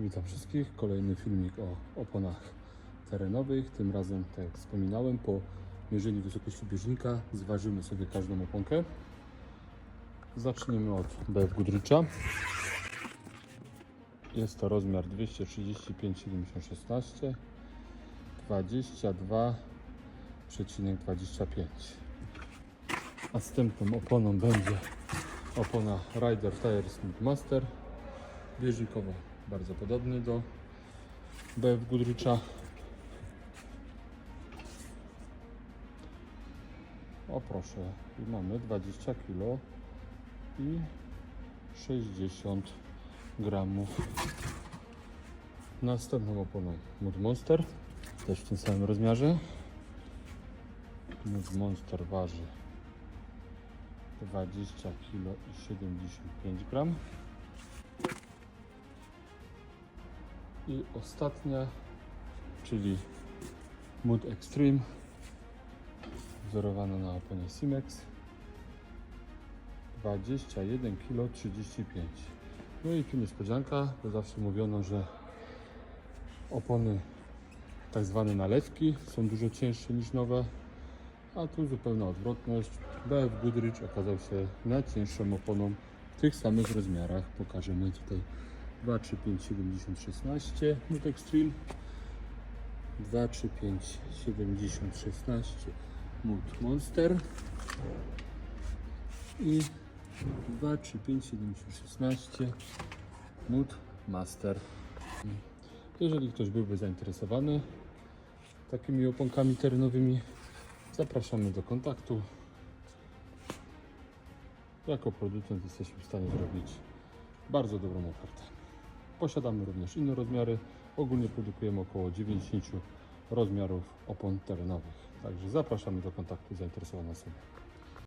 Witam wszystkich. Kolejny filmik o oponach terenowych. Tym razem, tak jak wspominałem, po mierzeniu wysokości bieżnika zważymy sobie każdą oponkę. Zaczniemy od BF Goodricha. Jest to rozmiar 235 70 16 22,25 Następną oponą będzie opona Rider Tire Smooth Master bieżnikowo bardzo podobny do BF Goodricha. O proszę, i mamy 20 kg i 60 gramów. Następną oponą Mood Monster, też w tym samym rozmiarze. Mood Monster waży 20 kg i 75 gram. I ostatnia, czyli Mood Extreme, wzorowana na oponie Simex. 21 kg 35. No i tu niespodzianka, bo zawsze mówiono, że opony tak zwane nalewki są dużo cięższe niż nowe, a tu zupełna odwrotność. BF Goodrich okazał się najcięższą oponą w tych samych rozmiarach. Pokażemy tutaj 2, 3, 5, 70, 16 Mood Extreme 2, 3, 5, 70, 16 Mood Monster i 2, 3, 5, 70, 16 Mood Master. Jeżeli ktoś byłby zainteresowany takimi oponkami terenowymi, zapraszamy do kontaktu. Jako producent jesteśmy w stanie zrobić bardzo dobrą ofertę. Posiadamy również inne rozmiary. Ogólnie produkujemy około 90 rozmiarów opon terenowych. Także zapraszamy do kontaktu zainteresowane osoby.